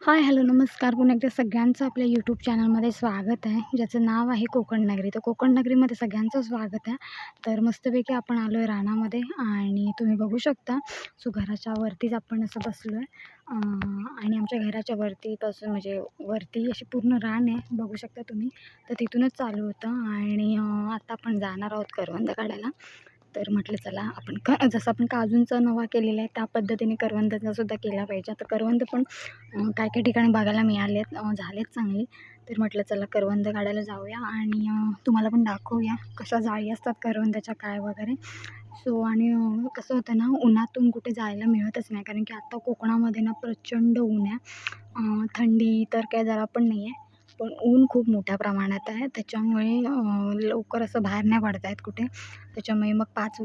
Hi hello नमस्कार. पुन्हा एकदा सगळ्यांचं आपल्या यूट्यूब चॅनलमध्ये स्वागत आहे. ज्याचं नाव आहे कोकण नगरी. तर कोकण नगरीमध्ये सगळ्यांचं स्वागत आहे. तर मस्तपैकी आपण आलो आहे रानामध्ये आणि तुम्ही बघू शकता सो घराच्या वरतीच आपण असं बसलो आहे आणि आमच्या घराच्या वरतीपासून म्हणजे वरती अशी पूर्ण रान आहे. बघू शकता तुम्ही. तर तिथूनच चालू होतं आणि आता आपण जाणार आहोत करवंद काढायला. तर म्हटलं चला आपण क जसं आपण काजूंचा नवा केलेला आहे त्या पद्धतीने करवंदाचा सुद्धा केला पाहिजे. आता करवंद पण काय काय ठिकाणी बघायला मिळालेत झालेत चांगले. तर म्हटलं चला करवंद काढायला जाऊया आणि तुम्हाला पण दाखवूया कशा जाळी असतात करवंदाच्या काय वगैरे. सो आणि कसं होतं ना उन्हातून कुठे जायला मिळतच नाही कारण की आत्ता कोकणामध्ये ना प्रचंड ऊन आहे. थंडी तर काय जरा पण नाही आहे पण ऊन खूप मोठ्या प्रमाणात आहे. त्याच्यामुळे लवकर असं बाहेर नाही पडता येत कुठे. त्याच्यामुळे मग पाच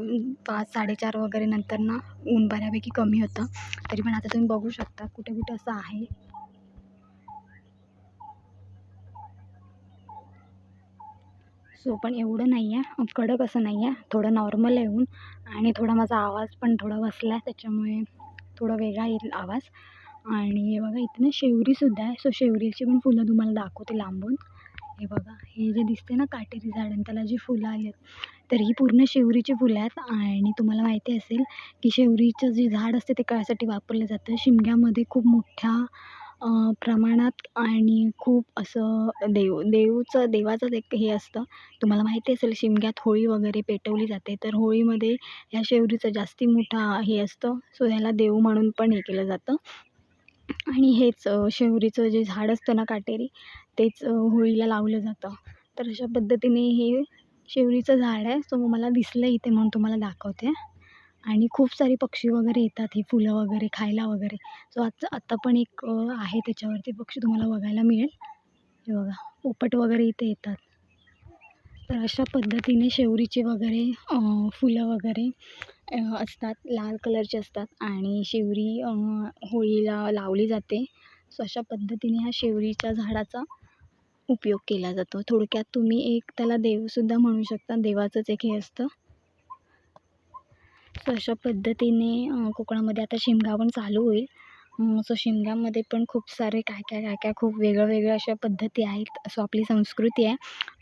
पाच साडेचार वगैरे नंतर ना ऊन बऱ्यापैकी कमी होतं. तरी पण आता तुम्ही बघू शकता कुठे कुठे असं आहे. सो पण एवढं नाही आहे कडक असं नाही आहे थोडं नॉर्मल आहे ऊन. आणि थोडा माझा आवाज पण थोडा बसला आहे त्याच्यामुळे थोडा वेगळा येईल आवाज. आणि हे बघा इथे ना शेवरीसुद्धा आहे. सो शेवरीची पण फुलं तुम्हाला दाखवते लांबून. हे बघा हे जे दिसते ना काटेरी झाड आणि त्याला जी फुलं आली आहेत तर ही पूर्ण शेवरीची फुलं आहेत. आणि तुम्हाला माहिती असेल की शेवरीचं जे झाड असते ते कशासाठी वापरलं जातं. शिमग्यामध्ये खूप मोठ्या प्रमाणात आणि खूप असं देव देवचं देवाचंच एक हे असतं. तुम्हाला माहिती असेल शिमग्यात होळी वगैरे पेटवली जाते. तर होळीमध्ये ह्या शेवरीचं जास्ती मोठा हे असतं. सो ह्याला देव म्हणून पण हे केलं जातं. आणि हेच शेवरीचं जे झाड असतं ना काटेरी तेच होळीला लावलं जातं. तर अशा पद्धतीने हे शेवरीचं झाड आहे सो मला दिसलं इथे म्हणून तुम्हाला दाखवते. आणि खूप सारे पक्षी वगैरे येतात ही फुलं वगैरे खायला वगैरे. सो आजचं आत्ता पण एक आहे त्याच्यावरती पक्षी तुम्हाला बघायला मिळेल. हे बघा पोपट वगैरे इथे येतात. तर अशा पद्धतीने शेवरीचे वगैरे फुलं वगैरे असतात. लाल कलरचे असतात आणि शेवरी होळीला लावली जाते. सो अशा पद्धतीने ह्या शेवरीच्या झाडाचा उपयोग केला जातो. थोडक्यात तुम्ही एक त्याला देवसुद्धा म्हणू शकता. देवाचंच एक हे असतं. सो अशा पद्धतीने कोकणामध्ये आता शिमगा चालू होईल. सो शिमग्यामध्ये पण खूप सारे काय काय काय काय खूप वेगळं वेगळ्या अशा पद्धती आहेत सो आपली संस्कृती आहे.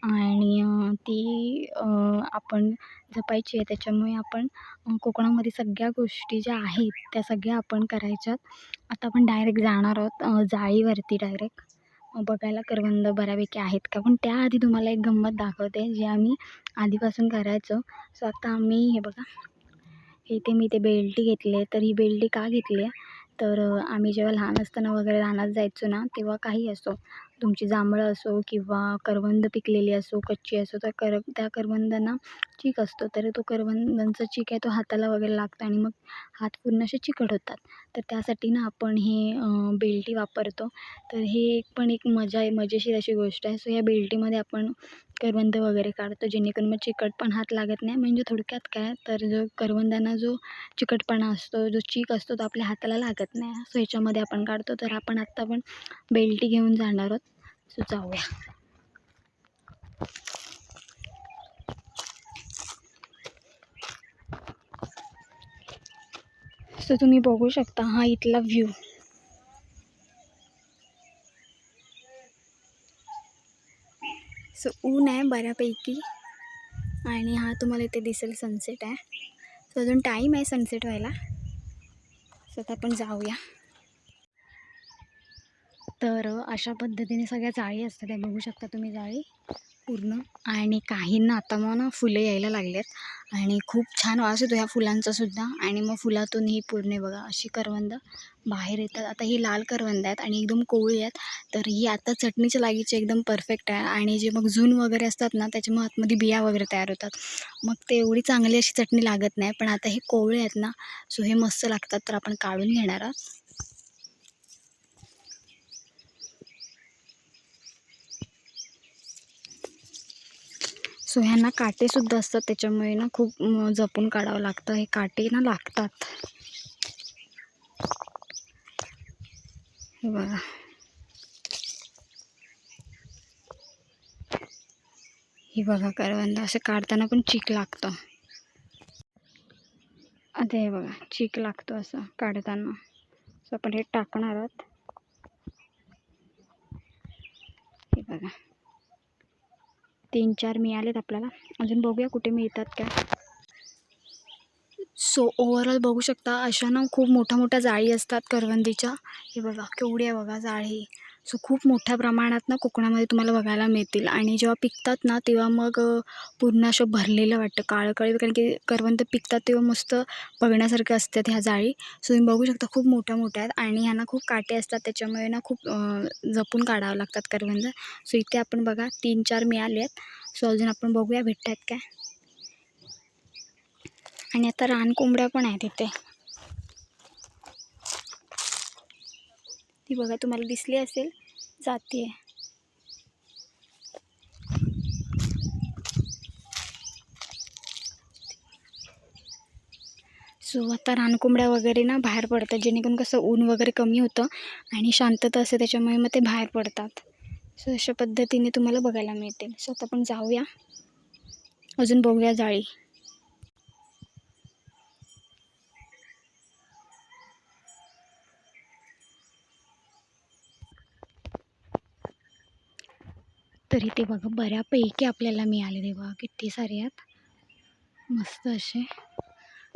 आणि ती आपण जपायची आहे त्याच्यामुळे आपण कोकणामध्ये सगळ्या गोष्टी ज्या आहेत त्या सगळ्या आपण करायच्यात. आता आपण डायरेक्ट जाणार आहोत जाळीवरती डायरेक्ट बघायला करवंद बऱ्यापैकी आहेत का? पण त्याआधी तुम्हाला एक गंमत दाखवते जे आम्ही आधीपासून करायचो. सो आता आम्ही हे बघा. हे इथे मी ते बेल्टी घेतली आहे तर ही बेल्टी का घेतली आहे? तर आम्ही जेव्हा लहान असताना वगैरे रानात जायचो ना तेव्हा काही असो तुमची जांभळं असो किंवा करवंद पिकलेली असो कच्ची असो तर कर त्या करवंदांना चीक असतो तर तो करवंदांचा चीक आहे तो हाताला वगैरे लागतो आणि मग हात पूर्ण असे चिकट होतात. तर त्यासाठी ना आपण हे बेल्टी वापरतो. तर हे एक पण एक मजा आहे मजेशीर अशी गोष्ट आहे. सो या बेल्टीमध्ये आपण करवंद वगैरे काढतो जेणेकरून मग चिकट पण हात लागत नाही. म्हणजे थोडक्यात काय तर जो करवंदांना जो चिकटपणा असतो जो चीक असतो तो आपल्या हाताला लागत नाही. सो ह्याच्यामध्ये आपण काढतो. तर आपण आत्ता पण बेल्टी घेऊन जाणार आहोत. सो जाऊया. सो तुम्ही बघू शकता हा इथला व्ह्यू सो ऊन आहे बऱ्यापैकी आणि हा तुम्हाला इथे दिसेल सनसेट आहे. सो अजून टाईम आहे सनसेट व्हायला. सो आता आपण जाऊया. तर अशा पद्धतीने सगळ्या जाळी असतात त्या बघू शकता तुम्ही जाळी. पूर्ण. आणि काहींना आता मग ना फुलं यायला लागलेत. आणि खूप छान वास येतो ह्या फुलांचा सुद्धा. आणि मग फुलातून ही पूर्ण बघा अशी करवंद बाहेर येतात. आता ही लाल करवंद आहेत आणि एकदम कोवळी आहेत. तर ही आता चटणीच्या लागीची एकदम परफेक्ट आहे. आणि जे मग जून वगैरे असतात ना त्याच्यामुळे आतमध्ये बिया वगैरे तयार होतात. मग ते एवढी चांगली अशी चटणी लागत नाही. पण आता हे कोवळे आहेत ना सो हे मस्त लागतात. तर आपण काढून घेणार आहोत. सो ह्यांना काटेसुद्धा असतात त्याच्यामुळे ना खूप जपून काढावं लागतं. हे काटे ना लागतात. हे बघा. ही बघा करवंद असे काढताना पण चीक लागतं. आता हे बघा चीक लागतो असं काढताना. सो आपण हे टाकणार आहोत. बघा. तीन चार मिळालेत आपल्याला. अजून बघूया कुठे मिळतात काय. सो ओवरऑल बघू शकता अशा ना खूप मोठ्या मोठ्या जाळी असतात करवंदीच्या. हे बघा केवढी आहे बघा जाळी. सो खूप मोठ्या प्रमाणात ना कोकणामध्ये तुम्हाला बघायला मिळतील. आणि जेव्हा पिकतात ना तेव्हा मग पूर्ण असं भरलेलं वाटतं. काळं कारण की करवंद पिकतात तेव्हा मस्त बघण्यासारखे असतात ह्या जाळी. सो तुम्ही बघू शकता खूप मोठ्या मोठ्या आहेत. आणि ह्यांना खूप काटे असतात त्याच्यामुळे ना खूप जपून काढावं लागतात करवंद. सो इथे आपण बघा तीन चार मिळाले आहेत. सो अजून आपण बघूया भेटतात काय? आणि आता रानकोंबड्या पण आहेत इथे. ती बघा तुम्हाला दिसली असेल जाते. सो आता रानकोंबड्या वगैरे ना बाहेर पडतात जेणेकरून कसं ऊन वगैरे कमी होतं आणि शांतता असते त्याच्यामुळे मग ते बाहेर पडतात. सो अशा पद्धतीने तुम्हाला बघायला मिळतील सो आता आपण जाऊया. अजून बघूया जाळी. तरी ते बघा बऱ्यापैकी आपल्याला मिळाले ते बघा किती सारे आहेत. मस्त असे.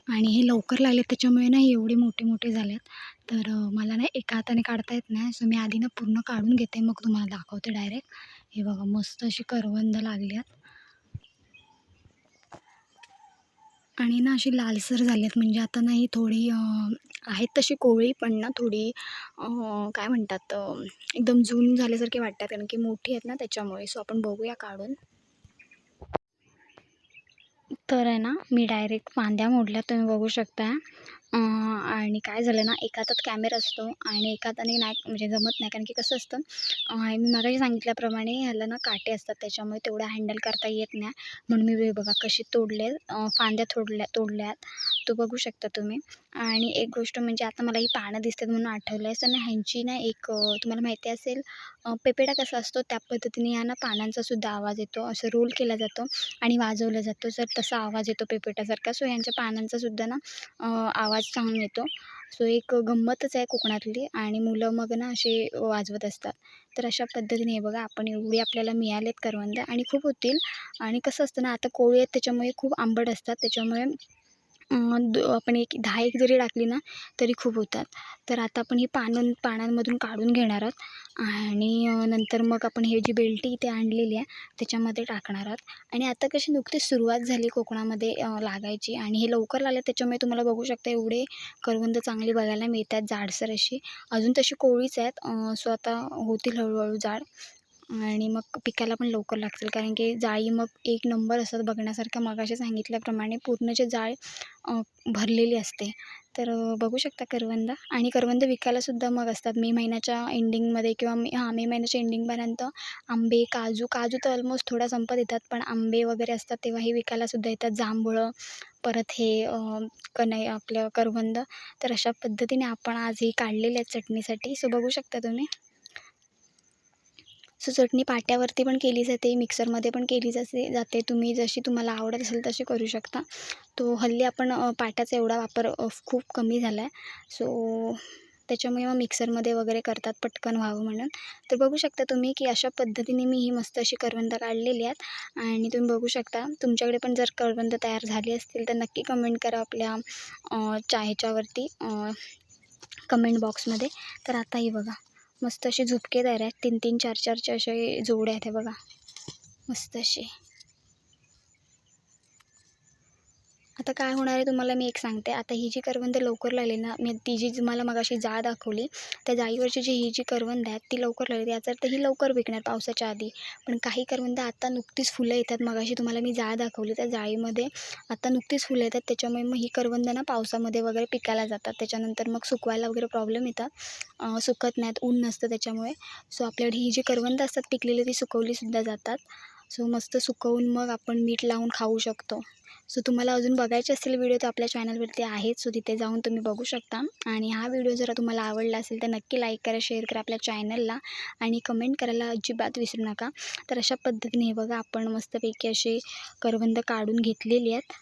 आणि हे लवकर लागले त्याच्यामुळे ना एवढे मोठे मोठे झालेत. तर मला ना एका हाताने काढता येत नाही. सो मी आधी ना पूर्ण काढून घेते. मग तुम्हाला दाखवते डायरेक्ट हे बघा मस्त अशी करवंद लागली आहेत. आणि ना अशी लालसर झाली आहेत म्हणजे आता नाही थोडी आहेत तशी कोवळी पण ना थोडी काय म्हणतात एकदम जून झाल्यासारखे वाटतात कारण की मोठी आहेत ना त्याच्यामुळे. सो आपण बघूया काढून. तर आहे ना मी डायरेक्ट फांद्या मोडल्या तुम्ही बघू शकता. आणि काय झालं ना एका हातात कॅमेरा असतो आणि एका हाताने नाही म्हणजे जमत नाही. कारण की कसं असतं मी मागाशी सांगितल्याप्रमाणे ह्याला ना काटे असतात. त्याच्यामुळे तेवढं हँडल करता येत नाही. म्हणून मी बघा कशी तोडले फांद्या तोडल्या तोडल्यात. तो बघू शकता तुम्ही. आणि एक गोष्ट म्हणजे आता मला ही पानं दिसतात म्हणून आठवलं आहे तर ना ह्यांची ना एक तुम्हाला माहिती असेल पेपेटा पेपेडा कसा असतो? त्या पद्धतीने ह्या ना पानांचा सुद्धा आवाज येतो. असं रोल केला जातो आणि वाजवला जातो. जर तसा आवाज येतो पेपेटासारखा. सो ह्यांच्या पानांचा सुद्धा ना आवाज आवाज छान येतो. सो एक गंमतच आहे कोकणातली आणि मुलं मग ना असे वाजवत असतात. तर अशा पद्धतीने हे बघा आपण एवढी आपल्याला मिळालेत करवंद आणि खूप होतील. आणि कसं असतं ना आता कोळी आहेत त्याच्यामुळे खूप आंबट असतात. त्याच्यामुळे आपण एक दहा एक जरी टाकली ना तरी खूप होतात. तर आता आपण ही पानं पानांमधून काढून घेणार आहोत. आणि नंतर मग आपण हे जी बेल्टी इथे आणलेली आहे त्याच्यामध्ये टाकणार आहोत. आणि आता कशी नुकतीच सुरुवात झाली कोकणामध्ये लागायची. आणि हे लवकर लागले त्याच्यामुळे तुम्हाला बघू शकता एवढे करवंद चांगली बघायला मिळतात जाडसर अशी. अजून तशी कोळीच आहेत सो आता होतील हळूहळू जाड. आणि मग पिकायला पण लवकर लागतील कारण की जाळी मग एक नंबर असतात बघण्यासारख्या मगाशी सांगितल्याप्रमाणे पूर्णचे जाळ भरलेली असते. तर बघू शकता करवंद. आणि करवंद विकायलासुद्धा मग असतात. मे महिन्याच्या एंडिंगमध्ये किंवा मे हां मे महिन्याच्या एंडिंगपर्यंत आंबे काजू काजू तर ऑलमोस्ट थोडा संपत येतात. पण आंबे वगैरे असतात तेव्हा हे विकायलासुद्धा येतात. जांभळं परत हे कणई आपलं करवंद. तर अशा पद्धतीने आपण आज ही काढलेली आहेत चटणीसाठी. सो बघू शकता तुम्ही. सो चटणी पाट्यावरती पण केली जाते मिक्सरमध्ये पण केली जाते जाते. तुम्ही जशी तुम्हाला आवडत असेल तशी करू शकता. तो हल्ली आपण पाट्याचा एवढा वापर खूप कमी झाला आहे सो त्याच्यामुळे मग मिक्सरमध्ये वगैरे करतात पटकन व्हावं म्हणून. तर बघू शकता तुम्ही की अशा पद्धतीने मी ही मस्त अशी करवंद काढलेली आहेत. आणि तुम्ही बघू शकता तुमच्याकडे पण जर करवंद तयार झाली असतील तर नक्की कमेंट करा आपल्या च्या ह्याच्यावरती कमेंट बॉक्समध्ये तर आता ही बघा. मस्त असे झुपके तयार आहेत. तीन तीन चार चारचे असे जोडे आहेत हे बघा. मस्त असे. आता काय होणार आहे तुम्हाला मी एक सांगते. आता ही जी करवंद लवकर लागली ना मी ती जी तुम्हाला मगाशी जाळ दाखवली त्या जाळीवरची जी ही जी करवंद आहेत ती लवकर लागली. याचा अर्थ ही लवकर विकणार पावसाच्या आधी. पण काही करवंद आता नुकतीच फुलं येतात. मगाशी तुम्हाला मी जाळ दाखवली त्या जाळीमध्ये आता नुकतीच फुलं येतात. त्याच्यामुळे मग ही करवंद ना पावसामध्ये वगैरे पिकायला जातात. त्याच्यानंतर मग सुकवायला वगैरे प्रॉब्लेम येतात. सुकत नाहीत ऊन नसतं त्याच्यामुळे. सो आपल्याकडे ही जी करवंद असतात पिकलेली ती सुकवलीसुद्धा जातात. सो मस्त सुकवून मग आपण मीठ लावून खाऊ शकतो. सो तुम्हाला अजून बघायचे असतील व्हिडिओ तर आपल्या चॅनलवरती आहेत. सो तिथे जाऊन तुम्ही बघू शकता. आणि हा व्हिडिओ जर तुम्हाला आवडला असेल तर नक्की लाईक करा शेअर करा आपल्या चॅनलला आणि कमेंट करायला अजिबात विसरू नका. तर अशा पद्धतीने हे बघा आपण मस्तपैकी असे करवंद काढून घेतलेली आहेत.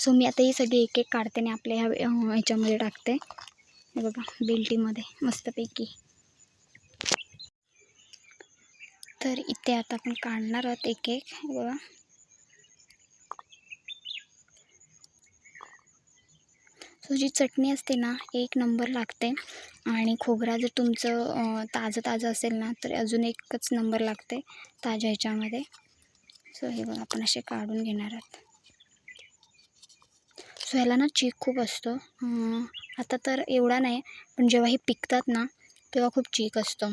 सो मी आता ही सगळी एक एक काढते आणि आपल्या ह्या ह्याच्यामध्ये टाकते. हे बघा बेल्टीमध्ये मस्तपैकी. तर इथे आता आपण काढणार आहोत एक एक बघा. सो जी चटणी असते ना एक नंबर लागते. आणि खोबरा जर तुमचं ताजं ताजं असेल ना तर अजून एकच नंबर लागते ताज्या ह्याच्यामध्ये. सो हे बघा आपण असे काढून घेणार आहोत. सो ह्याला ना चीक खूप असतो. आता तर एवढा नाही पण जेव्हा हे पिकतात ना तेव्हा खूप चीक असतो.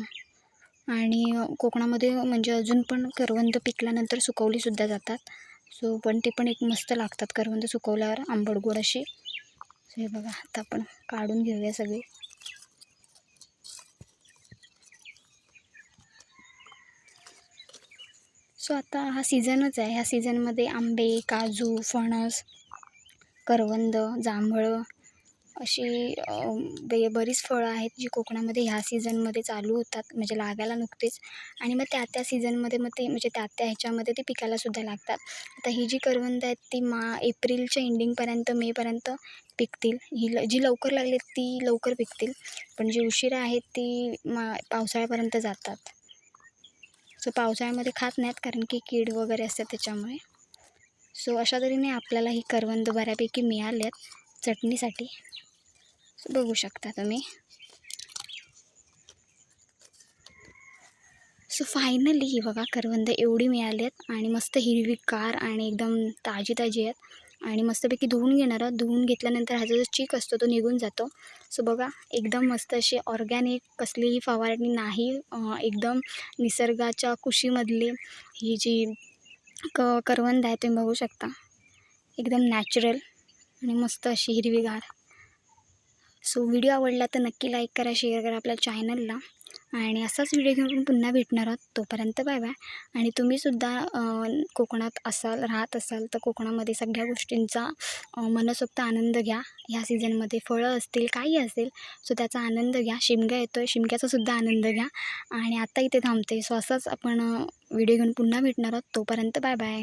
आणि कोकणामध्ये म्हणजे अजून पण करवंद पिकल्यानंतर सुकवलीसुद्धा जातात. सो पण ते पण एक मस्त लागतात करवंद सुकवल्यावर आंबट गोड अशी हे बघा आता आपण काढून घेऊया सगळे. सो आता हा सीझनच आहे. ह्या सीझनमध्ये आंबे काजू फणस करवंद जांभळं अशी बे बरीच फळं आहेत जी कोकणामध्ये ह्या सीझनमध्ये चालू होतात म्हणजे लागायला नुकतेच. आणि मग त्या त्या सीझनमध्ये मग ते म्हणजे त्या त्या ह्याच्यामध्ये ते पिकायलासुद्धा लागतात. आता ही जी करवंद आहेत ती मा एप्रिलच्या एंडिंगपर्यंत मेपर्यंत पिकतील. ही ल जी लवकर लागली ती लवकर पिकतील. पण जी उशिरा आहेत ती मा पावसाळ्यापर्यंत जातात. सो पावसाळ्यामध्ये खात नाहीत कारण की कीड वगैरे असतात त्याच्यामुळे. सो अशा तऱ्हेने आपल्याला ही करवंद बऱ्यापैकी मिळाल्यात चटणीसाठी. बघू शकता तुम्ही. सो फायनली ही बघा करवंद एवढी मिळाली आहेत आणि मस्त हिरवीगार आणि एकदम ताजी ताजी आहेत. आणि मस्तपैकी धुवून घेणार आहोत. धुवून घेतल्यानंतर ह्याचा जो चीक असतो तो निघून जातो. सो बघा एकदम मस्त अशी ऑर्गॅनिक कसलीही फवारणी नाही. एकदम निसर्गाच्या कुशीमधली ही जी क करवंद आहे तुम्ही बघू शकता. एकदम नॅचरल आणि मस्त अशी हिरवीगार सो व्हिडिओ आवडला तर नक्की लाईक करा शेअर करा आपल्या चॅनलला आणि असाच व्हिडिओ घेऊन पुन्हा भेटणार आहोत. तोपर्यंत बाय बाय आणि तुम्हीसुद्धा कोकणात असाल राहत असाल तर कोकणामध्ये सगळ्या गोष्टींचा मनसोक्त आनंद घ्या. ह्या सीझनमध्ये फळं असतील काही असेल सो त्याचा आनंद घ्या. शिमगा येतो आहे शिमग्याचासुद्धा आनंद घ्या. आणि आता इथे थांबते. सो असाच आपण व्हिडिओ घेऊन पुन्हा भेटणार आहोत. तोपर्यंत बाय बाय